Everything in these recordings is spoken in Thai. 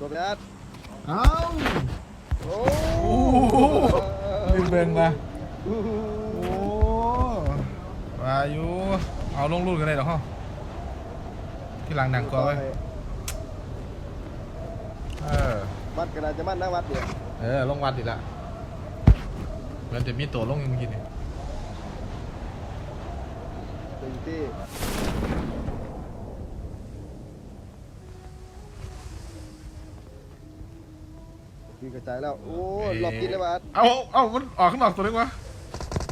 ตัวแบดเอ้าโอ้โอ้โหลืมเบิ่งมาโอ้โหโอ้วาอยุเอาลงรูดกันเลยเหรอฮะที่หลังหนังกว่าไว้เออวัดกันอาจจะมั่นนะวัดเนี่ยเออลงวัดอีกละมันจะมีตัวลงยังเมื่อกี้นี่หนึ่งที่ ยิงกระจายแล้ว โอ้หลบกินเลยวัดเอาเอามันออกข้างนอกตัวนึงวะ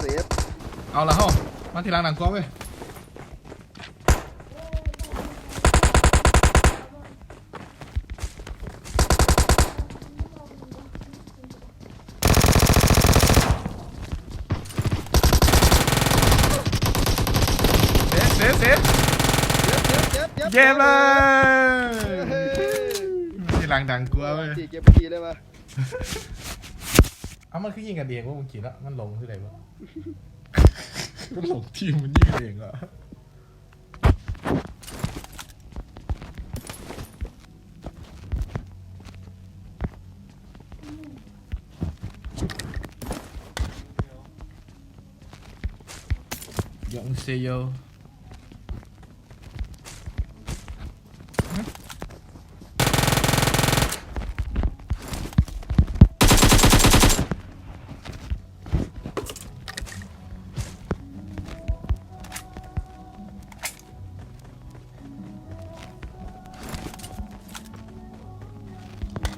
เซฟเอาละฮะมาที่หลังหนังกว่าเว้ยเซฟเซฟเซฟเจ็บเจ็บเจ็บเย็บเลยเฮ้ยที่หลังดังกลัวเว้ย จีเก็บทีเลยมา เอามันคือยิงกันเองว่ามึงขี่แล้วมันลงที่ไหนวะมันหลงทีมมันยิงกันเองเหรอยังเซโย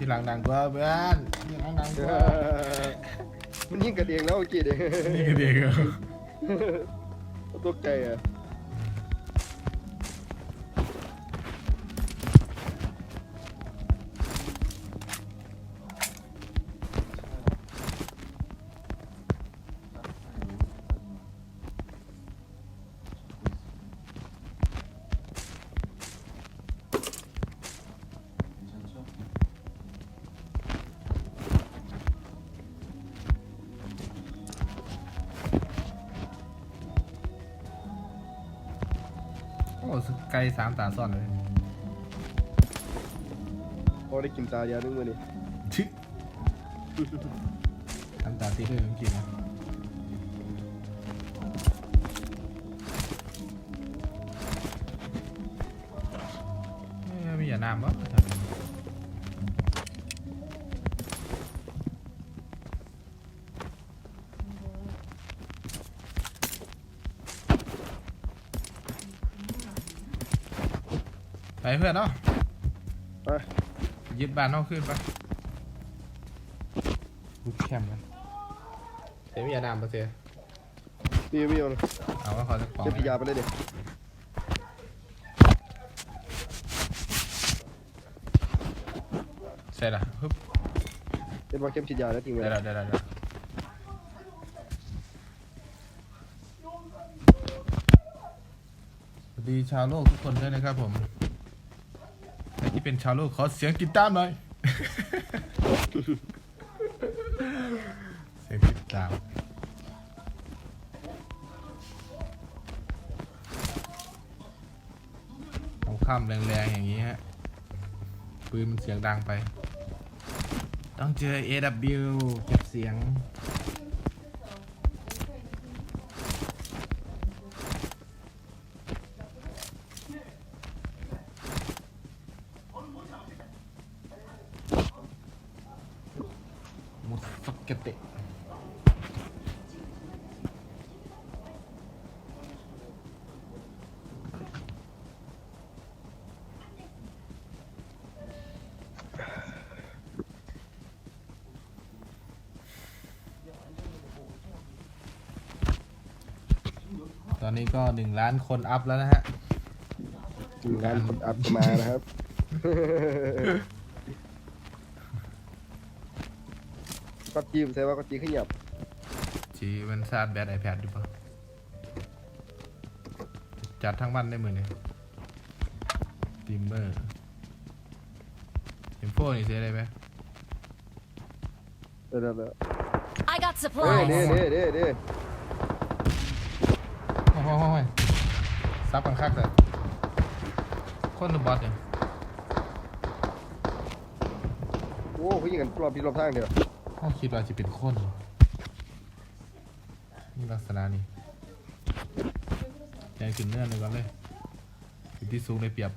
ที่หลังดังกว่าเพื่อนที่หลังดังกเอว่าอมันยิงกันเองแล้วเมื่อกี้เด็กนี่ก็เด็กเหรอตกใจอะ ไกลสามตาซ่อนเลยพอได้กินตายานึงมานี่ ชิสามตาตีด้วยจริงๆนะ ไปเพื่อนเนาะไปยึดบ้านนอกขึ้นปะบุกแคมป์กันเสียมียานามปะเสียมีมีอยู่นะเอาว่าเขาจะของเก็บยาไปเลยเด็กใช่ละฮึบเป็นว่าเก็บฉีดยาแล้วทิ้งไว้ได้ละได้ละได้ละสวัสดีชาวโลกทุกคนด้วยนะครับผมใคร ที่เป็นชาวโลกขอเสียงกีตาร์หน่อย เสียงกีตาร์เอาข้ามแรงๆอย่างนี้ฮะ ปืนมันเสียงดังไป ต้องเจอ AW เก็บเสียง มุสเกเตะต อนนี้ก็หนึ่งล้านคนอัพแล้วนะฮะงานคนอัพมานะครับ ก็จีมใช่ว่าก็จีขยับจีมันซาดแบตไอแพดดูเปล่าจัดทั้งวันได้มือเนี่ยติมเมอร์เห็นโฟนี่เสียได้ไหมเดี๋ยวเดี๋ยวเดี๋ยว I got เด้เด้ supplies. เด้เด้เด้โอ้โหโอ้โหซับกันคักเลยคนหรือบอสเนี่ยอ้เขายิงกันรอบที่รอบทางเดียวเขาคิดว่าจะเป็นคนนี่ลักษณะนี้ใจขึ้นเนื่อนเลยก่อนเลยอยู่ที่สูงได้เปรียบ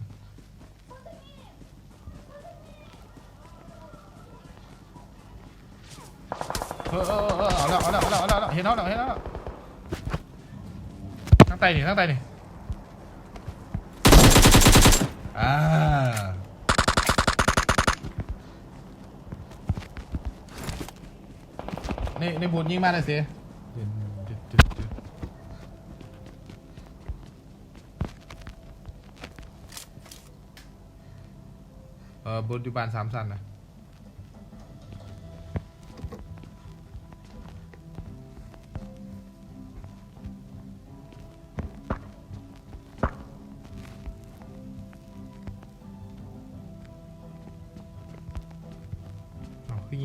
เออเออเออเอาแล้วเอาแล้วเอาแล้วเอาแล้วเห็นแล้วเห็นแล้ว ทั้งไตนี่ทั้งไตนี่อ่านี่นี่บูดยิงมาเลยสิเออบูดอยู่บ้านสามสันนะ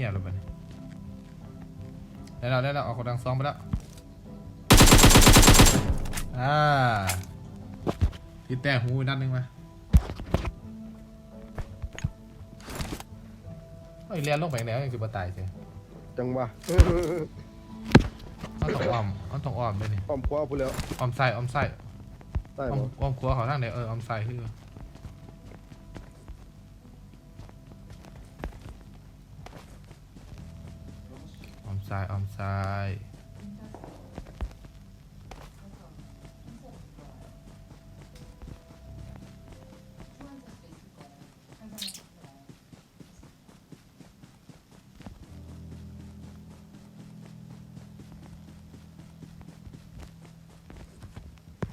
เอาขึ้นเงียบแล้วปะเนี่ยได้แล้วได้แล้วออกกำลังซ้อมไปแล้วอ่าที่แต่หูอีกนัดหนึงมาเฮ้ยเรียนลงไปแล้วยังจะมาตายสิจังหวะเขาต้องอ้อมเขาต้องอ้อมด้วยนี่ป้อมคว้าพูดแล้วอ้อมไส้อ้อมไส้ใต้อ้อมบ่อ้อมครัวเขาทางไหนเอออ้อมไส้คือ อ้อมไส้อ้อมไส้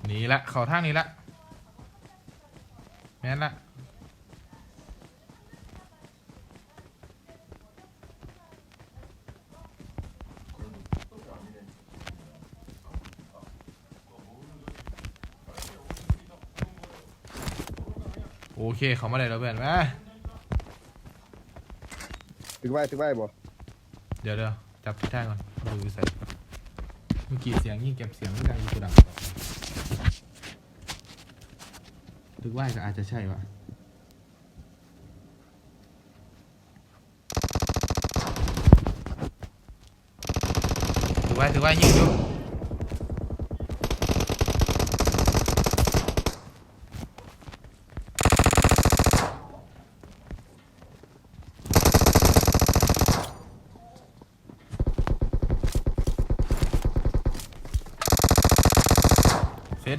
หนีละเขาทางนี้ละแม่นละ เคเขามาได้แล้วเพื่อนมาถึงไว้ถึงไว้บ่เดี๋ยวเดี๋ยวจับที่ท่าก่อนดูใส่เมื่อกี้เสียงยิ่งเก็บเสียงไม่ดังอยู่กูดังถึกว่าก็อาจจะใช่ว่ะถือว่าถือว่ายิงอยู่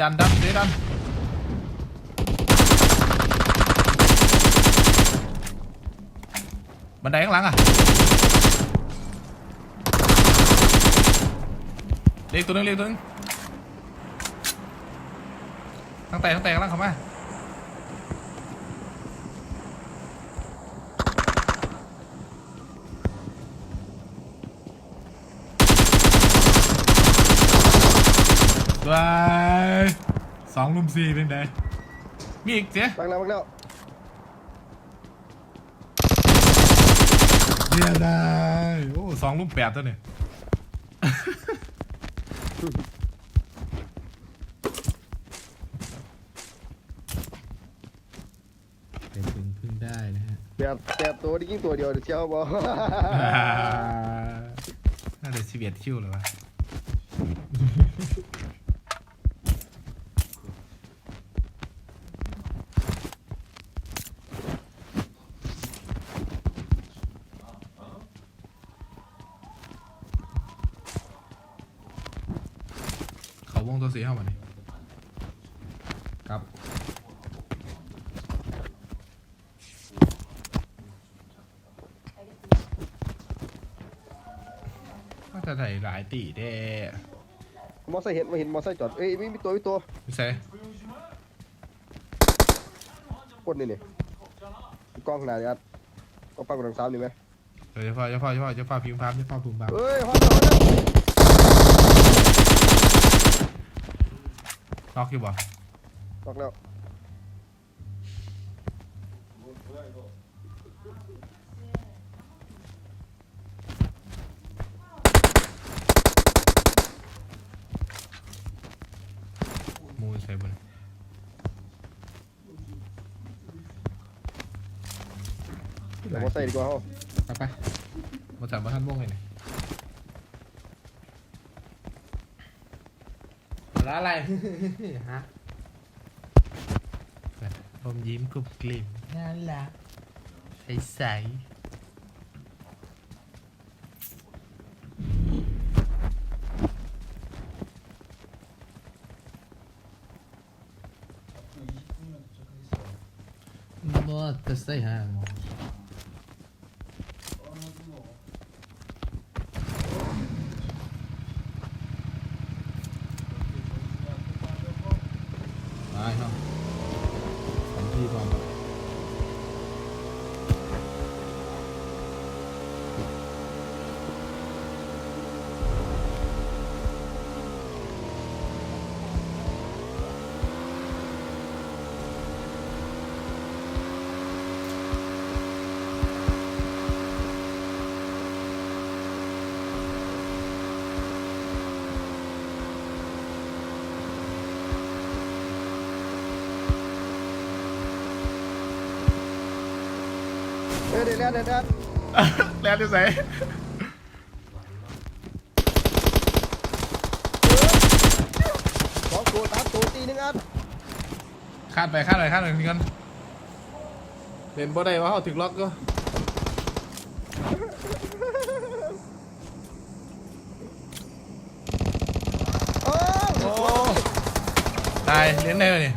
ดันดันเสดันบันไดข้างหลังอะเล็กตัวนึงเล็กตัวนึงตั้งแต่ตั้งแต่ข้างหลังเข้ามาว้าย สองลุมสี่เป็นไงมีอีกเจ๊บังแล้วบังแล้วเรียได้โอ้สองลุมแปดตัวเนี่ยเป็นพึ่งพึ่งได้นะฮะแปดแปดตัวได้ยิงตัวเดียวเดี๋ยวเชียวบ่น่าจะสิบเอ็ดคิวเลยวะเขาวงตัว สีเข้ามานี่ครับก็จะถ่ายหลายตีเด้มอไซค์เห็นมาเห็นมอไซค์จอดเอ้ยมีมีตัวมีตัวไม่ใช่คนนี่นี่กล้องขนาดนี้ครับก็ปังกระดังสามนี่ไหมเดี๋ยวจะฟ้าจะฟ้าจะฟ้าจะฟ้าพิมพ์พามจะฟ้าพิมพ์พามเอ้ยฮอตฮอต ฮอตล็อกอยู่บ่ล็อกแล้วมูใส่บนเดี๋ยวมอไซค์ดีกว่าเฮาไปไปมาจับมาท่านม่วงเลยเนี่ย ร้านอะไร ฮะเปิดอมยิ้มกรุบกลิ่มน่ารักใสใสบ่จะใส่หาง เฮ้ยเดี๋ยวเดี๋ยวเดี๋ยวแล้วดูใส่สองตัวตามตัวตีหนึงอัดคาดไปคาดไปคาดไปนี่กันเล่นบ่ได้ว่าเขาถึงล็อกก็โอ้โอ้ตายเล่นได้ไหมนี่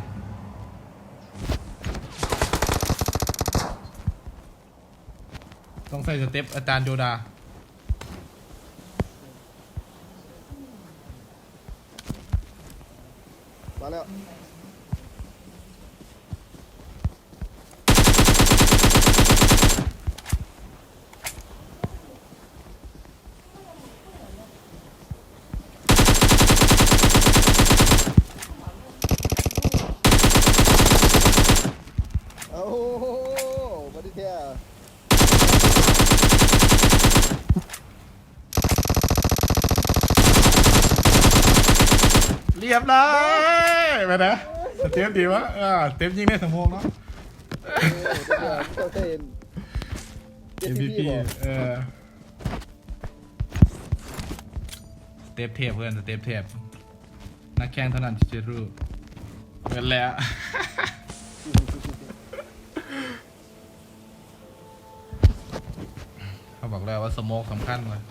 ต้องใส่สเต็ปอาจารย์โยดา มาแล้ว โอ้โหมาดิเทีย เรียบร้อยไปนะสเต็ปดีวะอ่าสเต็ปยิงได้สมองเนาะเออเดี๋ยวเจ้าเต้น MVP บอกเออสเต็ปเทพเพื่อนสเต็ปเทพนักแข่งเท่านั้นที่จะรู้เงินแล้วเขาบอกแล้วว่าสโมกสำคัญเลย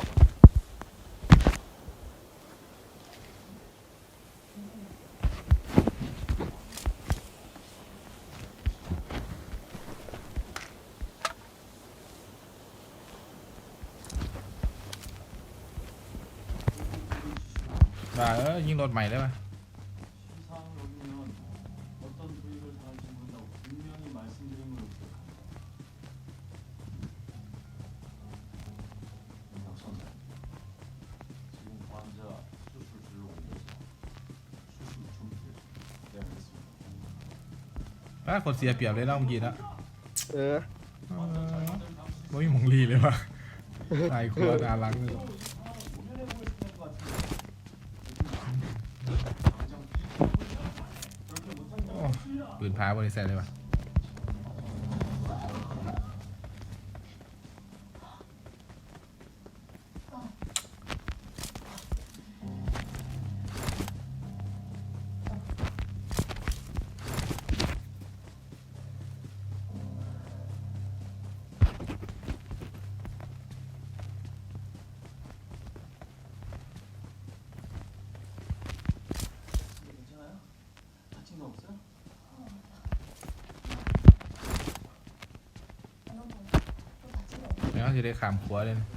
าเออยิงรถใหม่ได้ปะ 시상을 올리면 어떤 부위를 당하신 분이라고 분명히 말씀드린 걸 기억합니다. 박선생, 지금 환자 수술실로 옮겨서 수술 준비해 주세요. 네, 알겠습니다. ป้าคนเสียเปรียบเลยเนาะเมื่อกี้นะ เออ เออไม่มีหมองลีเลยว่ะตายครัวน่ารักเลย ปืนพาบริษัทเลยปะ ไม่งั้นจะได้ขามขัวเลยนะ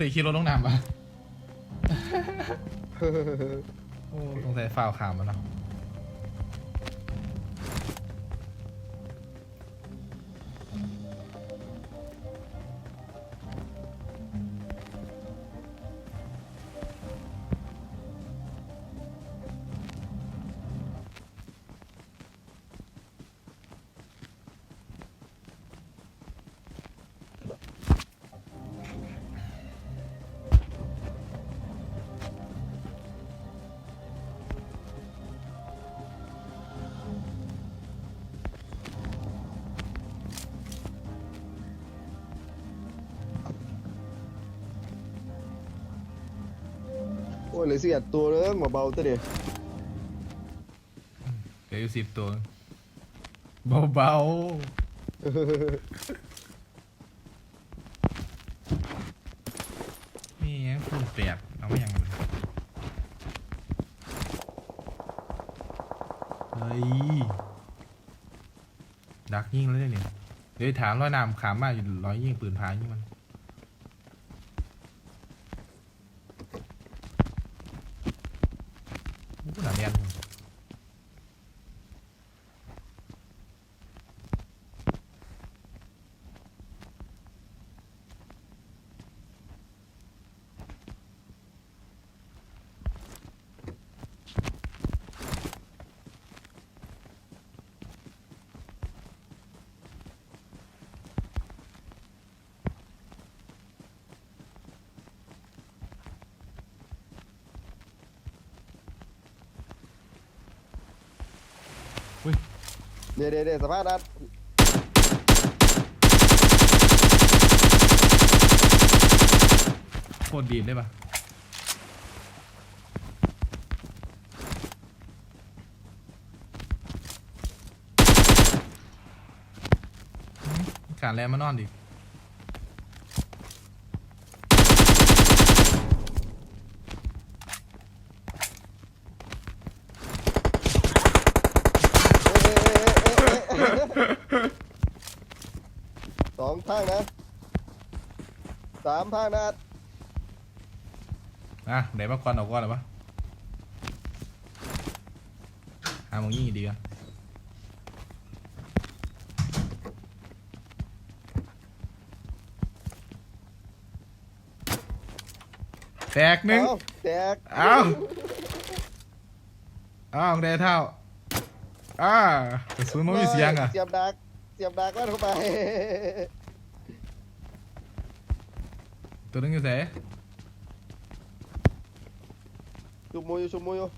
ก็พอดีขี่รถลงนำปะโอ้สงสัยฝ่าวขามมาเนาะ ยเหลยเสียดตัวเรื่องเบาๆตัวเดียวเหลืออยู่สิบตัว เบาๆ นี่ยังพูดแปดเอาไม่ยังเลยเฮ้ย ดักยิงแล้วเนี่ย เดี๋ยวถามร้อยนามขามมาอยู่ร้อยยิงปืนพายิงมันโอ้โหหนาแดนผม เดี๋ยวเดี๋ยวเดี๋ยวสภาพนัดโคตรดีดได้ปะขารแรงมานอนดิ สองทางนะสามทางนะอะไหนมาก่อนเอาก่อนหรอปะหาโมงยี่ดีกันแตกหนึ่งเอ้าแตกเอาเอาของได้เท่าอ่ากระสุนมันมีเสียงอะ เสียบดักเสียบดักแล้วเข้าไป ตัวนึงอยู่ไหนชุบมุยชุบมุยอยู่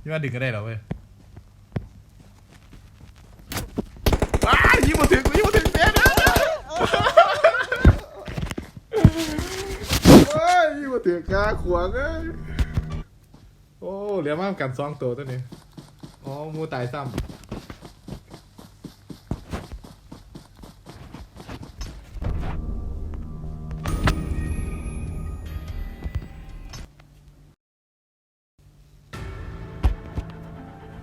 พี่ว่าดึกก็ได้เหรอเว้ยอ้ายิงมาถึงยิงมาถึงเด็ดนะเฮ้ยยิงมาถึง กาขวางเอ้ยโอ้เหลือมากกันสองตัวตัวนี้ อ๋อมูตายซ้ำ